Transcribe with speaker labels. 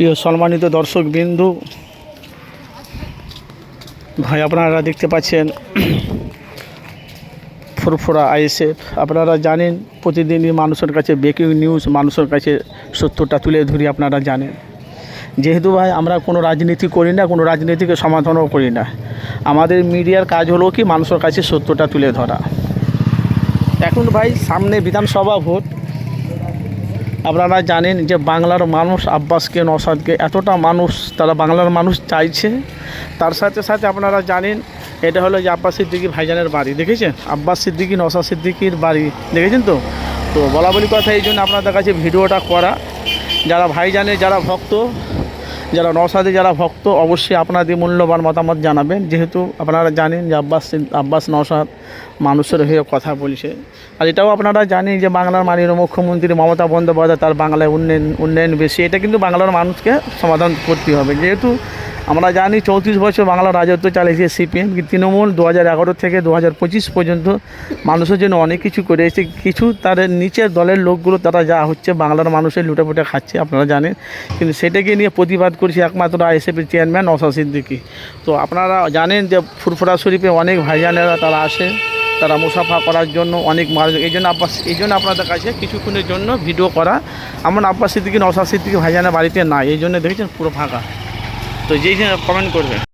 Speaker 1: প্রিয় সম্মানিত দর্শক বিন্দু ভাই, আপনারা দেখতে পাচ্ছেন ফুরফুরা আইএসএফ। আপনারা জানেন, প্রতিদিনই মানুষের কাছে ব্রেকিং নিউজ মানুষের কাছে সত্যটা তুলে ধরি, আপনারা জানেন। যেহেতু ভাই, আমরা কোনো রাজনীতি করি না, কোনো রাজনীতিকে সমাধানও করি না। আমাদের মিডিয়ার কাজ হলো কি, মানুষের কাছে সত্যটা তুলে ধরা। এখন ভাই, সামনে বিধানসভা ভোট আপনারা জানেন যে বাংলার মানুষ আব্বাসকে নসাদকে এতটা মানুষ, তারা বাংলার মানুষ চাইছে। তার সাথে সাথে আপনারা জানেন, এটা হলো যে আব্বাস সিদ্দিকি ভাইজানের বাড়ি, দেখেছেন? আব্বাস সিদ্দিকি নসাদ সিদ্দিকির বাড়ি, দেখেছেন তো? তো বলা বলি কথা, এই জন্য আপনাদের কাছে ভিডিওটা করা। যারা ভাইজানের, যারা ভক্ত যারা নসাদে যারা ভক্ত, অবশ্যই আপনাদের মূল্যবান মতামত জানাবেন। যেহেতু আপনারা জানেন যে আব্বাস আব্বাস নসাদ মানুষের হয়ে কথা বলছে। আর এটাও আপনারা জানেন যে বাংলার মাননীয় মুখ্যমন্ত্রী মমতা বন্দ্যোপাধ্যায় তার বাংলায় উন্নয়ন উন্নয়ন বেশি। এটা কিন্তু বাংলার মানুষকে সমাধান করতে হবে। যেহেতু আমরা জানি চৌত্রিশ বছর বাংলা রাজত্ব চালিয়েছে সিপিএম তৃণমূল দু হাজার এগারো থেকে দু হাজার পঁচিশ পর্যন্ত মানুষের জন্য অনেক কিছু করে কিছু তাদের নিচের দলের লোকগুলো, তারা যা হচ্ছে বাংলার মানুষের লুটেপুটে খাচ্ছে, আপনারা জানেন। কিন্তু সেটাকে নিয়ে প্রতিবাদ করছে একমাত্র আইএসএফের চেয়ারম্যান নসা সিদ্দিকি। তো আপনারা জানেন যে ফুরফুরা শরীফে অনেক ভাইজানেরা তারা আসে, তারা মুসাফা করার জন্য অনেক মানুষ এই জন্য আব্বাস, এই জন্য আপনাদের কাছে কিছুক্ষণের জন্য ভিডিও করা। এমন আব্বাস সিদ্দিকি নসা সিদ্দিকি ভাইজানের বাড়িতে নাই, এই জন্য দেখেছেন পুরো ফাঁকা। তো যেই কমেন্ট করবে